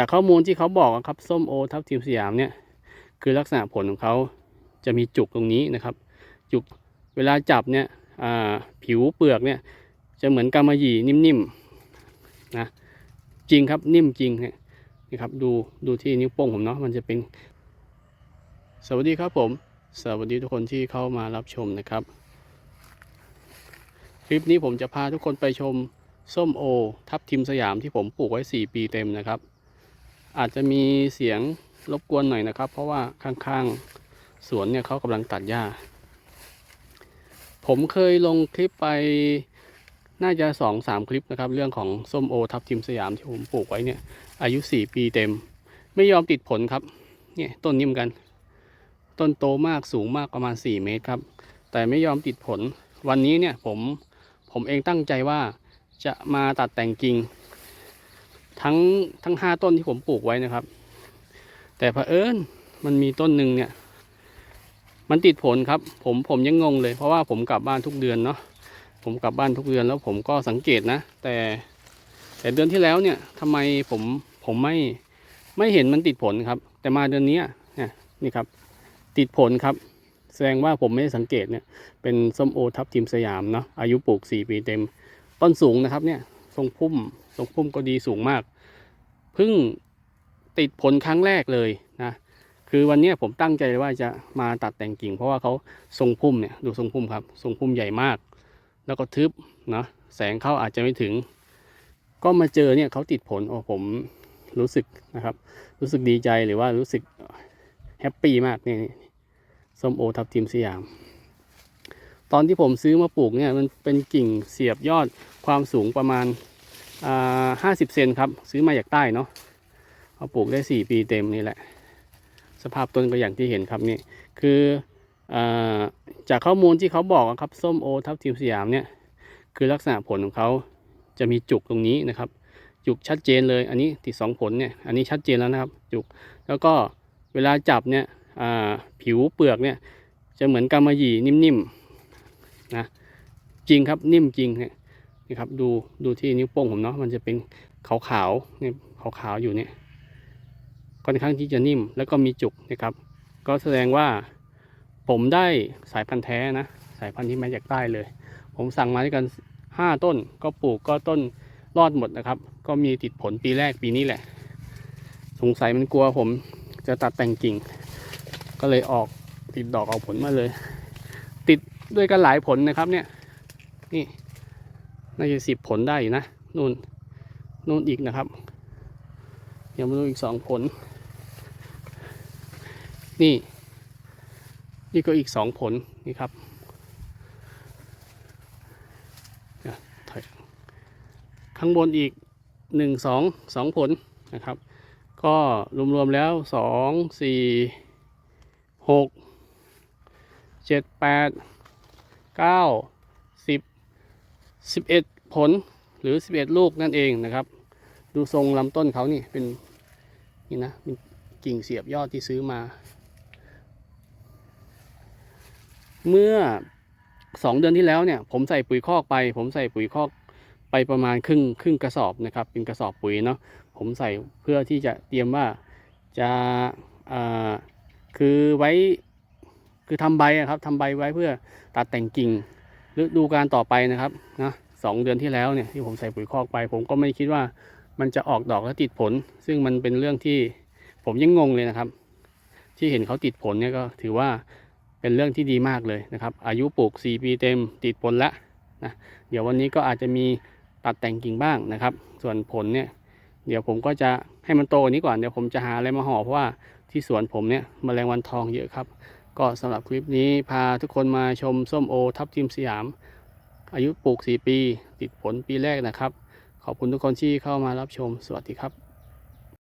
จากข้อมูลที่เขาบอกอะครับส้มโอทับทิมสยามเนี่ยคือลักษณะผลของเขาจะมีจุกตรงนี้นะครับ จุกเวลาจับเนี่ยผิวเปลือกเนี่ยจะเหมือนกำมะหยี่นิ่มๆนะจริงครับนิ่มจริงเนี่ยนี่ครับดูดูที่นิ้วโป้งผมเนาะมันจะเป็น สวัสดีครับผม สวัสดีทุกคนที่เข้ามารับชมนะครับ คลิปนี้ผมจะพาทุกคนไปชมส้มโอ ทับทิมสยามที่ผมปลูกไว้ 4 ปีเต็มนะครับ อาจจะมีเสียงรบกวนหน่อยนะครับ เพราะว่าข้างๆสวนเนี่ยเขากำลังตัดหญ้า ผมเคยลงคลิปไปน่าจะสองสามคลิปนะครับ เรื่องของส้มโอทับทิมสยามที่ผมปลูกไว้เนี่ย อายุ4ปีเต็ม ไม่ยอมติดผลครับ เนี่ยต้นนี้เหมือนกัน ต้นโตมากสูงมากประมาณ4เมตรครับ แต่ไม่ยอมติดผล วันนี้เนี่ยผมผมเองตั้งใจว่าจะมาตัดแต่งกิ่ง ทั้งทั้งห้าต้นที่ผมปลูกไว้นะครับ แต่เผอิญมันมีต้นหนึ่งเนี่ย มันติดผลครับ ผมผมยังงงเลย เพราะว่าผมกลับบ้านทุกเดือนเนาะผมกลับบ้านทุกเดือนแล้วผมก็สังเกตนะ แต่แต่เดือนที่แล้วเนี่ยทำไมผมผมไม่ไม่เห็นมันติดผลครับ แต่มาเดือนนี้เนี่ยนี่ครับ ติดผลครับ แสดงว่าผมไม่ได้สังเกตเนี่ย เป็นส้มโอทับทิมสยามเนาะอายุปลูก 4 ปีเต็ม ต้นสูงนะครับเนี่ยทรงพุ่ม ทรงพุ่มก็ดีสูงมาก เพิ่งติดผลครั้งแรกเลยนะ คือวันนี้ผมตั้งใจว่าจะมาตัดแต่งกิ่ง เพราะว่าเขาทรงพุ่มเนี่ยดูทรงพุ่มครับทรงพุ่มใหญ่มาก แล้วก็ทึบนะแสงเข้าอาจจะไม่ถึง ก็มาเจอเนี่ยเขาติดผลโอ้ผมรู้สึกนะครับ รู้สึกดีใจหรือว่ารู้สึกแฮปปี้มากเนี่ยส้มโอทับทิมสยาม ตอนที่ผมซื้อมาปลูกเนี่ยมันเป็นกิ่งเสียบยอดความสูงประมาณ ห้าสิบเซนครับ ซื้อมาจากใต้เนาะเอาปลูกได้สี่ปีเต็มนี่แหละ สภาพต้นก็อย่างที่เห็นครับนี่คืออจากข้อมูลที่เขาบอกครับส้มโอทับทิมสยามเนี่ยคือลักษณะผลของเขาจะมีจุกตรงนี้นะครับ จุกชัดเจนเลย อันนี้ติดสองผลเนี่ยอันนี้ชัดเจนแล้วนะครับ จุกแล้วก็เวลาจับเนี่ยผิวเปลือกเนี่ยจะเหมือนกำมะหยี่นิ่มๆนะจริงครับนิ่มจริงเนี่ย นี่ครับดูดูที่นิ้วโป้งผมเนาะมันจะเป็นขาวๆเนี่ยขาวๆอยู่เนี่ยค่อนข้างที่จะนิ่มแล้วก็มีจุกนะครับ ก็แสดงว่าผมได้สายพันธุ์แท้นะสายพันธุ์ที่มาจากใต้เลย ผมสั่งมาด้วยกันห้าต้นก็ปลูกก็ต้นรอดหมดนะครับ ก็มีติดผลปีแรกปีนี้แหละ สงสัยมันกลัวผมจะตัดแต่งกิ่ง ก็เลยออกติดดอกออกผลมาเลย ติดด้วยกันหลายผลนะครับเนี่ยนี่ น่าจะสิบผลได้อยู่นะนู่นนู่นอีกนะครับ เดี๋ยวมาดูอีกสองผล นี่ นี่ก็อีกสองผลนี่ครับข้างบนอีกหนึ่งสองสองผลนะครับ ก็รวมๆแล้วสองสี่หกเจ็ดแปดเก้า 11 ผลหรือ 11 ลูกนั่นเองนะครับ ดูทรงลำต้นเขานี่เป็นนี่นะเป็นกิ่งเสียบยอดที่ซื้อมา เมื่อ 2 เดือนที่แล้วเนี่ย ผมใส่ปุ๋ยคอกไป ผมใส่ปุ๋ยคอกไปประมาณครึ่งครึ่งกระสอบนะครับ เป็นกระสอบปุ๋ยเนาะผมใส่เพื่อที่จะเตรียมว่าจะคือไว้คือทำใบครับทำใบไว้เพื่อตัดแต่งกิ่ง ฤดูการต่อไปนะครับนะสองเดือนที่แล้วเนี่ยที่ผมใส่ปุ๋ยคอกไป ผมก็ไม่คิดว่ามันจะออกดอกและติดผล ซึ่งมันเป็นเรื่องที่ผมยังงงเลยนะครับ ที่เห็นเขาติดผลเนี่ยก็ถือว่าเป็นเรื่องที่ดีมากเลยนะครับ อายุปลูก 4 ปีเต็มติดผลแล้วนะเดี๋ยววันนี้ก็อาจจะมีตัดแต่งกิ่งบ้างนะครับ ส่วนผลเนี่ยเดี๋ยวผมก็จะให้มันโตกว่านี้ก่อนเดี๋ยวผมจะหาอะไรมาห่อเพราะว่าที่สวนผมเนี่ยมแมลงวันทองเยอะครับ ก็สำหรับคลิปนี้พาทุกคนมาชมส้มโอ ทับทิมสยาม อายุปลูก 4 ปี ติดผลปีแรกนะครับ ขอบคุณทุกคนที่เข้ามารับชม สวัสดีครับ